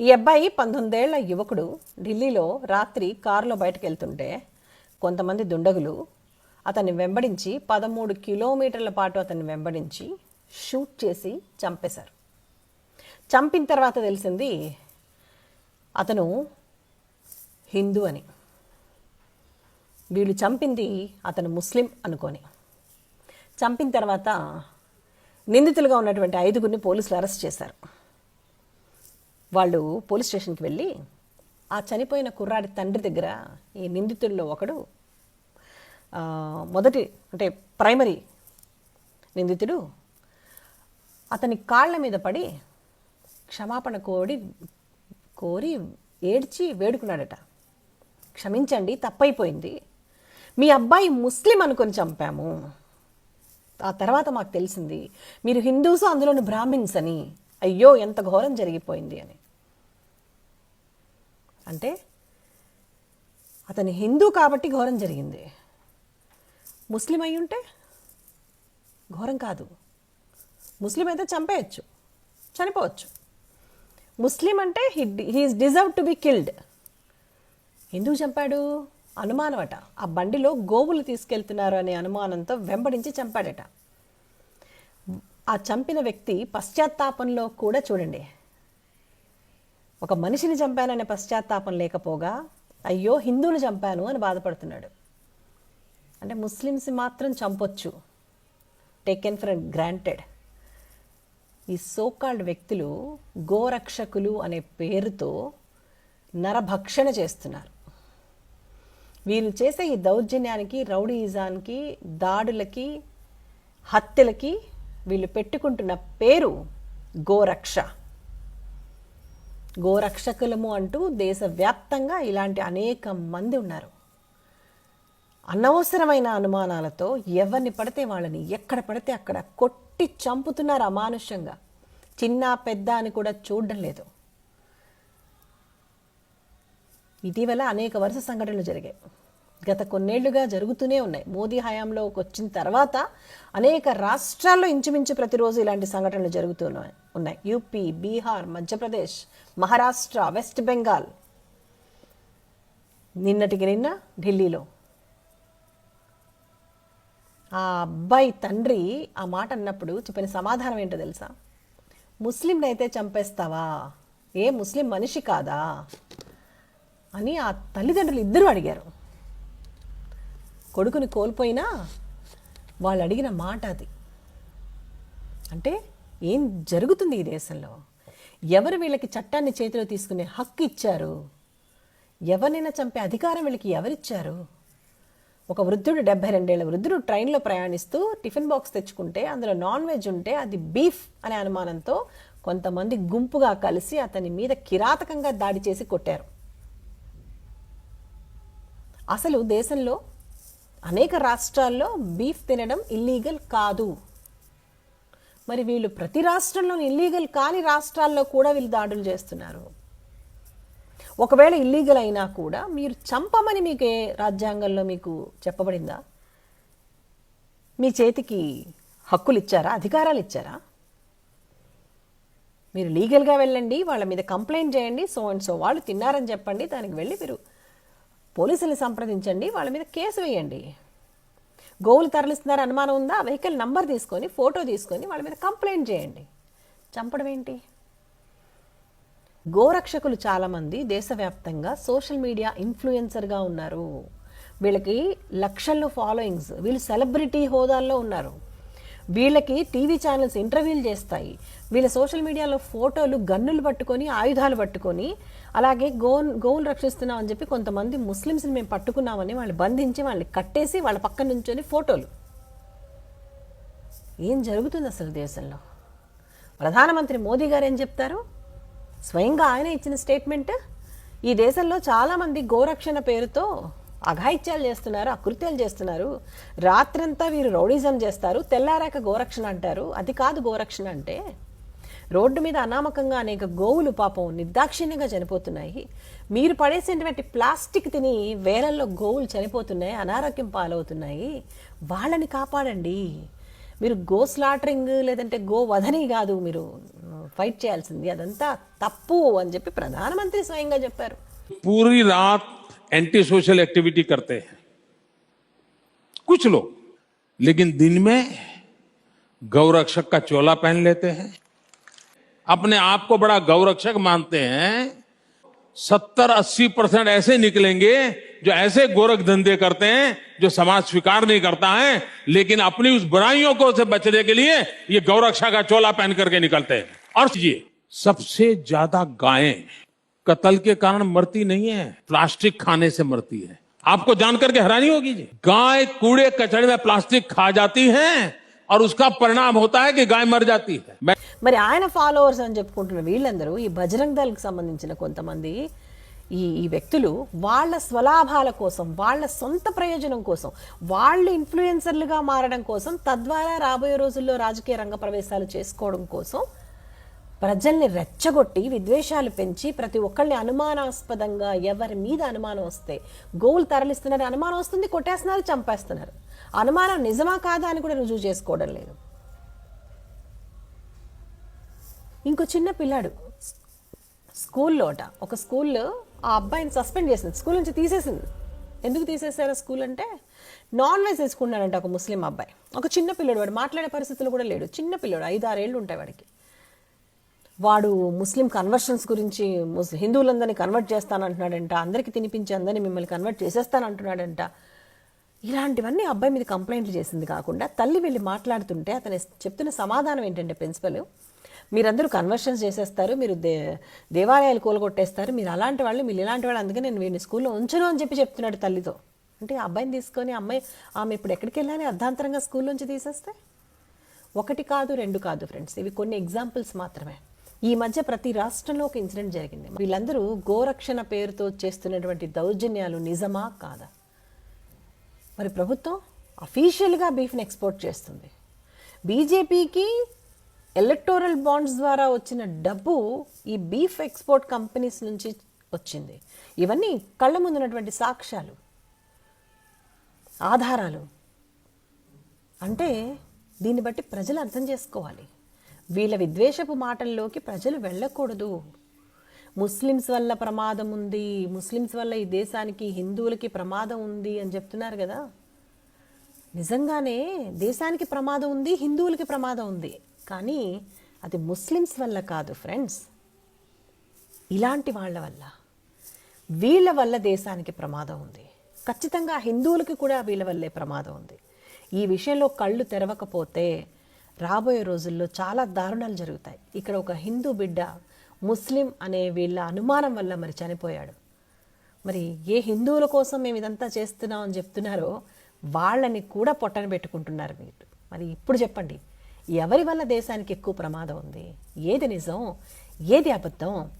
ఈ అబ్బాయి పంతొమ్మిదేళ్ళ యువకుడు. ఢిల్లీలో రాత్రి కారులో బయటకు వెళ్తుంటే కొంతమంది దుండగులు అతన్ని వెంబడించి పదమూడు కిలోమీటర్ల పాటు అతన్ని వెంబడించి షూట్ చేసి చంపేశారు. చంపిన తర్వాత తెలిసింది అతను హిందూ అని. వీళ్ళు చంపింది అతను ముస్లిం అనుకొని. చంపిన తర్వాత నిందితులుగా ఉన్నటువంటి ఐదుగురిని పోలీసులు అరెస్ట్ చేశారు. వాళ్ళు పోలీస్ స్టేషన్కి వెళ్ళి ఆ చనిపోయిన కుర్రాడి తండ్రి దగ్గర ఈ నిందితుల్లో ఒకడు మొదటి అంటే ప్రైమరీ నిందితుడు అతని కాళ్ళ మీద పడి క్షమాపణ కోడి కోరి ఏడ్చి వేడుకున్నాడట. క్షమించండి తప్పైపోయింది. మీ అబ్బాయి ముస్లిం అనుకొని చంపాము. ఆ తర్వాత మాకు తెలిసింది మీరు హిందూస్ అందులోని బ్రాహ్మిన్స్ అని అయ్యో ఎంత ఘోరం జరిగిపోయింది అని. అంటే అతని హిందూ కాబట్టి ఘోరం జరిగింది. ముస్లిం అయి ఉంటే ఘోరం కాదు. ముస్లిం అయితే చంపేయచ్చు చనిపోవచ్చు. ముస్లిం అంటే he he is deserve to be killed ఎందుకు చంపాడు? అనుమానం అట ఆ బండిలో గోవులు తీసుకెళ్తున్నారు అనే అనుమానంతో వెంబడించి చంపాడట. ఆ చంపిన వ్యక్తి పశ్చాత్తాపంలో కూడా చూడండి. ఒక మనిషిని చంపాననే పశ్చాత్తాపం లేకపోగా అయ్యో హిందువుని చంపాను అని బాధపడుతున్నాడు. అంటే ముస్లిమ్స్ మాత్రం చంపొచ్చు. టేకెన్ ఫర్ గ్రాంటెడ్ ఈ సోకాల్డ్ వ్యక్తులు గోరక్షకులు అనే పేరుతో నరభక్షణ చేస్తున్నారు. వీరు చేసే ఈ దౌర్జన్యానికి రౌడీయిజానికి దాడులకి హత్యలకి వీళ్ళు పెట్టుకుంటున్న పేరు గోరక్ష. గోరక్షకులము అంటూ దేశవ్యాప్తంగా ఇలాంటి అనేక మంది ఉన్నారు. అనవసరమైన అనుమానాలతో ఎవరిని పడితే వాళ్ళని ఎక్కడ పడితే అక్కడ కొట్టి చంపుతున్నారు అమానుష్యంగా చిన్న పెద్ద అని కూడా చూడడం లేదు. ఇటీవల అనేక వరుస సంఘటనలు జరిగాయి. గత కొన్నేళ్ళుగా జరుగుతూనే ఉన్నాయి. మోదీ హయాంలోకి వచ్చిన తర్వాత అనేక రాష్ట్రాల్లో ఇంచుమించు ప్రతిరోజు ఇలాంటి సంఘటనలు జరుగుతూనే ఉన్నాయి. UP Bihar Madhya Pradesh Maharashtra West Bengal. నిన్నటికి నిన్న ఢిల్లీలో. ఆ అబ్బాయి తండ్రి ఆ మాట అన్నప్పుడు చెప్పిన సమాధానం ఏంటో తెలుసా? ముస్లింని అయితే చంపేస్తావా? ఏ ముస్లిం మనిషి కాదా? అని ఆ తల్లిదండ్రులు ఇద్దరూ అడిగారు. కొడుకుని కోల్పోయినా వాళ్ళు అడిగిన మాట అది. అంటే ఏం జరుగుతుంది ఈ దేశంలో? ఎవరు వీళ్ళకి చట్టాన్ని చేతిలో తీసుకునే హక్కు ఇచ్చారు? ఎవరినైనా చంపే అధికారం వీళ్ళకి ఎవరిచ్చారు? ఒక వృద్ధుడు డెబ్బై రెండేళ్ళ వృద్ధుడు ట్రైన్లో ప్రయాణిస్తూ టిఫిన్ బాక్స్ తెచ్చుకుంటే అందులో నాన్ వెజ్ ఉంటే అది బీఫ్ అనే అనుమానంతో కొంతమంది గుంపుగా కలిసి అతని మీద కిరాతకంగా దాడి చేసి కొట్టారు. అసలు దేశంలో అనేక రాష్ట్రాల్లో బీఫ్ తినడం ఇల్లీగల్ కాదు. మరి వీళ్ళు ప్రతి రాష్ట్రంలో ఇల్లీగల్ కాని రాష్ట్రాల్లో కూడా వీళ్ళు దాడులు చేస్తున్నారు. ఒకవేళ ఇల్లీగల్ అయినా కూడా మీరు చంపమని మీకు ఏ రాజ్యాంగంలో మీకు చెప్పబడిందా? మీ చేతికి హక్కులు ఇచ్చారా? అధికారాలు ఇచ్చారా? మీరు లీగల్గా వెళ్ళండి వాళ్ళ మీద కంప్లైంట్ చేయండి సో అండ్ సో వాళ్ళు తిన్నారని చెప్పండి దానికి వెళ్ళి మీరు పోలీసుల్ని సంప్రదించండి వాళ్ళ మీద కేసు వేయండి. గోవులు తరలిస్తున్నారు అనుమానం ఉందా? వెహికల్ నంబర్ తీసుకొని ఫోటో తీసుకొని వాళ్ళ మీద కంప్లైంట్ చేయండి. చంపడం ఏంటి? గోరక్షకులు చాలామంది దేశవ్యాప్తంగా సోషల్ మీడియా ఇన్ఫ్లుయెన్సర్గా ఉన్నారు. వీళ్ళకి లక్షల్లో ఫాలోయింగ్స్ వీళ్ళు సెలబ్రిటీ హోదాల్లో ఉన్నారు. వీళ్ళకి టీవీ ఛానల్స్ ఇంటర్వ్యూలు చేస్తాయి. వీళ్ళ సోషల్ మీడియాలో ఫోటోలు గన్నులు పట్టుకొని ఆయుధాలు పట్టుకొని అలాగే గోన్ గోవులు రక్షిస్తున్నాం అని చెప్పి కొంతమంది ముస్లిమ్స్ని మేము పట్టుకున్నామని వాళ్ళు బంధించి వాళ్ళని కట్టేసి వాళ్ళ పక్కన నుంచొని ఫోటోలు. ఏం జరుగుతుంది అసలు దేశంలో? ప్రధానమంత్రి మోదీ గారు ఏం చెప్తారు? స్వయంగా ఆయన ఇచ్చిన స్టేట్మెంట్? ఈ దేశంలో చాలామంది గోరక్షణ పేరుతో అఘాయిత్యాలు చేస్తున్నారు అకృత్యాలు చేస్తున్నారు. రాత్రంతా వీరు రౌడిజం చేస్తారు తెల్లారాక గోరక్షణ అంటారు. అది కాదు గోరక్షణ అంటే రోడ్డు మీద అనామకంగా అనేక గోవులు పాపం నిర్దాక్షిణ్యంగా చనిపోతున్నాయి. మీరు పడేసినటువంటి ప్లాస్టిక్ తిని వేలల్లో గోవులు చనిపోతున్నాయి అనారోగ్యం పాలవుతున్నాయి. వాళ్ళని కాపాడండి. మీరు గో స్లాటరింగ్ లేదంటే గో వధని కాదు మీరు ఫైట్ చేయాల్సింది. అదంతా తప్పు అని చెప్పి ప్రధానమంత్రి స్వయంగా చెప్పారు. పూరి రాత్ एंटी सोशल एक्टिविटी करते हैं। कुछ लोग, लेकिन दिन में गौरक्षक का चोला पहन लेते हैं। अपने आप को बड़ा गौरक्षक मानते हैं। सत्तर अस्सी परसेंट ऐसे निकलेंगे जो ऐसे गोरख धंधे करते हैं, जो समाज स्वीकार नहीं करता है, लेकिन अपनी उस बुराइयों को से बचने के लिए ये गौरक्षा का चोला पहन करके निकलते हैं। और सबसे ज़्यादा गायें कत्ल के कारण मरती नहीं है प्लास्टिक खाने से मरती है आपको जानकर के हैरानी होगी जी गाय कूड़े कचड़े में प्लास्टिक खा जाती है और उसका परिणाम होता है कि गाय मर जाती है मैं మరి ఆయన ఫాలోవర్స్ అని చెప్పుకుంటున్న వీళ్ళందరూ ఈ బజరంగ్ దళకు సంబంధించిన కొంతమంది ఈ ఈ వ్యక్తులు వాళ్ళ స్వలాభాల కోసం వాళ్ళ సొంత ప్రయోజనం కోసం వాళ్ళు ఇన్ఫ్లుయెన్సర్లుగా మారడం కోసం తద్వారా రాబోయే రోజుల్లో రాజకీయ రంగ ప్రవేశాలు చేసుకోవడం కోసం ప్రజల్ని రెచ్చగొట్టి విద్వేషాలు పెంచి ప్రతి ఒక్కళ్ళని అనుమానాస్పదంగా ఎవరి మీద అనుమానం వస్తే గోవులు తరలిస్తున్నారు అనుమానం వస్తుంది కొట్టేస్తున్నారు చంపేస్తున్నారు. అనుమానం నిజమా కాదా అని కూడా రుజువు చేసుకోవడం లేదు. ఇంకో చిన్న పిల్లాడు. స్కూల్లోట ఒక స్కూల్లో ఆ అబ్బాయిని సస్పెండ్ చేసింది. స్కూల్ నుంచి తీసేసింది. ఎందుకు తీసేశారు స్కూల్ అంటే నాన్ వెజ్ తీసుకున్నాడంట ఒక ముస్లిం అబ్బాయి. ఒక చిన్న పిల్లడు వాడు మాట్లాడే పరిస్థితులు కూడా లేడు. చిన్న పిల్లడు ఐదు ఆరేళ్ళు ఉంటాయి వాడికి. వాడు ముస్లిం కన్వర్షన్స్ గురించి ముస్ హిందువులందరినీ కన్వర్ట్ చేస్తానంటున్నాడంట. అందరికీ తినిపించి అందరినీ మిమ్మల్ని కన్వర్ట్ చేసేస్తానంటున్నాడంట. ఇలాంటివన్నీ అబ్బాయి మీద కంప్లైంట్లు చేసింది కాకుండా తల్లి వెళ్ళి మాట్లాడుతుంటే అతను చెప్తున్న సమాధానం ఏంటంటే ప్రిన్సిపల్ మీరందరూ కన్వర్షన్స్ చేసేస్తారు మీరు దే దేవాలయాలు కూలగొట్టేస్తారు మీరు అలాంటి వాళ్ళు మీరు ఇలాంటి వాళ్ళు అందుకే నేను వీడిని స్కూల్లో ఉంచను అని చెప్పి చెప్తున్నాడు తల్లితో. అంటే ఆ అబ్బాయిని తీసుకొని అమ్మాయి ఆమె ఇప్పుడు ఎక్కడికి వెళ్ళాలి? అర్ధాంతరంగా స్కూల్లోంచి తీసేస్తే? ఒకటి కాదు రెండు కాదు ఫ్రెండ్స్ ఇవి కొన్ని ఎగ్జాంపుల్స్ మాత్రమే. ఈ మధ్య ప్రతి రాష్ట్రంలో ఒక ఇన్సిడెంట్ జరిగింది. వీళ్ళందరూ గోరక్షణ పేరుతో చేస్తున్నటువంటి దౌర్జన్యాలు నిజమా కాదా? మరి ప్రభుత్వం అఫీషియల్గా బీఫ్ని ఎక్స్పోర్ట్ చేస్తుంది. బీజేపీకి ఎలక్టోరల్ బాండ్స్ ద్వారా వచ్చిన డబ్బు ఈ బీఫ్ ఎక్స్పోర్ట్ కంపెనీస్ నుంచి వచ్చింది. ఇవన్నీ కళ్ళ ముందున్నటువంటి సాక్ష్యాలు ఆధారాలు. అంటే దీన్ని బట్టి ప్రజలు అర్థం చేసుకోవాలి. వీళ్ళ విద్వేషపు మాటల్లోకి ప్రజలు వెళ్ళకూడదు. ముస్లిమ్స్ వల్ల ప్రమాదం ఉంది. ముస్లిమ్స్ వల్ల ఈ దేశానికి హిందువులకి ప్రమాదం ఉంది అని చెప్తున్నారు కదా. నిజంగానే దేశానికి ప్రమాదం ఉంది హిందువులకి ప్రమాదం ఉంది. కానీ అది ముస్లిమ్స్ వల్ల కాదు ఫ్రెండ్స్. ఇలాంటి వాళ్ళ వల్ల. వీళ్ళ వల్ల దేశానికి ప్రమాదం ఉంది. ఖచ్చితంగా హిందువులకి కూడా వీళ్ళ వల్లే ప్రమాదం ఉంది. ఈ విషయంలో కళ్ళు తెరవకపోతే రాబోయే రోజుల్లో చాలా దారుణాలు జరుగుతాయి. ఇక్కడ ఒక హిందూ బిడ్డ ముస్లిం అనే వీళ్ళ అనుమానం వల్ల మరి చనిపోయాడు. మరి ఏ హిందువుల కోసం మేము ఇదంతా చేస్తున్నాం అని చెప్తున్నారో వాళ్ళని కూడా పొట్టన పెట్టుకుంటున్నారు మీరు మరి ఇప్పుడు చెప్పండి ఎవరి వల్ల దేశానికి ఎక్కువ ప్రమాదం ఉంది? ఏది నిజం? ఏది అబద్ధం?